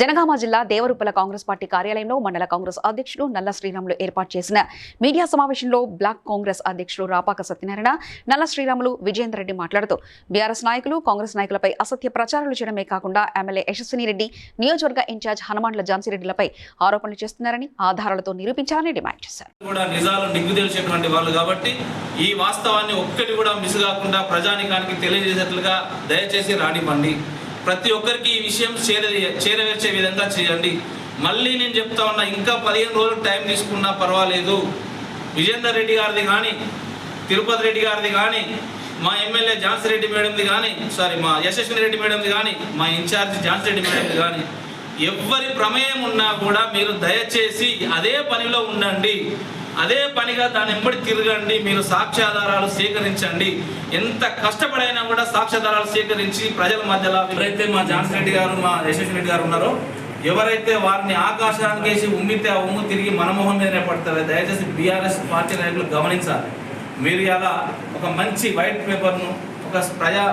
జనగామ జిల్లా దేవరూపల కాంగ్రెస్ పార్టీ కార్యాలయంలో మండల కాంగ్రెస్ అధ్యక్షుడు నల్ల శ్రీరాములు ఏర్పాటు చేసిన మీడియా సమావేశంలో బ్లాక్ కాంగ్రెస్ అధ్యక్షుడు రాపాక సత్యనారాయణ నల్ల శ్రీరాములు విజయేందర్ రెడ్డి మాట్లాడుతూ బీఆర్ఎస్ నాయకులు కాంగ్రెస్ నాయకులపై అసత్య ప్రచారాలు చేయడమే కాకుండా ఎమ్మెల్యే యశస్విని రెడ్డి నియోజకవర్గ ఇన్ఛార్జ్ హనుమాన్ల ఝాన్సీరెడ్డిలపై ఆరోపణలు చేస్తున్నారని ఆధారాలతో నిరూపించాలని డిమాండ్ చేశారు. కూడా నిజాలు నిగ్గు తెలిసేటువంటి వాళ్ళు కాబట్టి ఈ వాస్తవాన్ని ఒక్కటి కూడా మిస్ కాకుండా ప్రజానికానికి తెలియజేసేట్లుగా దయచేసి రానివ్వండి. ప్రతి ఒక్కరికి ఈ విషయం చేర చేరవేర్చే విధంగా చేయండి. మళ్ళీ నేను చెప్తా ఉన్నా ఇంకా పదిహేను రోజులు టైం తీసుకున్నా పర్వాలేదు. విజేందర్ రెడ్డి గారిది కానీ తిరుపతి రెడ్డి గారిది కానీ మా ఎమ్మెల్యే ఝాన్సీ రెడ్డి మేడంది కానీ సారీ మా యశస్విని రెడ్డి మేడంది కానీ మా ఇన్ఛార్జ్ ఝాన్సీ రెడ్డి మేడంది కానీ ఎవ్వరి ప్రమేయం ఉన్నా కూడా మీరు దయచేసి అదే పనిలో ఉండండి. అదే పనిగా దాని ఎంబడి తిరగండి మీరు సాక్ష్యాధారాలు సేకరించండి. ఎంత కష్టపడైనా కూడా సాక్ష్యాధారాలు సేకరించి ప్రజల మధ్యలో ఎవరైతే మా జాన్సీ రెడ్డి గారు మా యశస్వి రెడ్డి గారు ఉన్నారో ఎవరైతే వారిని ఆకాశానికి వేసి ఉమ్మితే ఆ ఉమ్ము తిరిగి మనమోహన్ మీదనే పడుతుంది దయచేసి బీఆర్ఎస్ పార్టీ నాయకులు గమనించాలి. మీరు అలా ఒక మంచి వైట్ పేపర్ను ఒక ప్రజా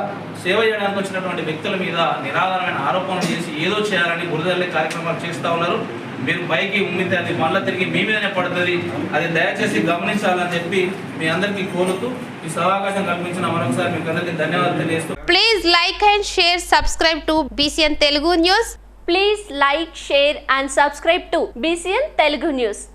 సేవ చేయడానికి వచ్చినటువంటి వ్యక్తుల మీద నిరాధారమైన ఆరోపణలు చేసి ఏదో చేయాలని గురుదల్లే కార్యక్రమాలు చేస్తూ ఉన్నారు. మీరు పైకి ఉమ్మితే అది మళ్ళీ తిరిగి మీ మీదనే పడుతుంది అది దయచేసి గమనించాలని చెప్పి మీ అందరికీ కోరుతూ ఈ సమావేశం కల్పించిన మరొకసారి మీకు అందరికీ ధన్యవాదాలు తెలియజేస్తూ Please like and share, subscribe to BCN Telugu News. Please like, share and subscribe to BCN Telugu News.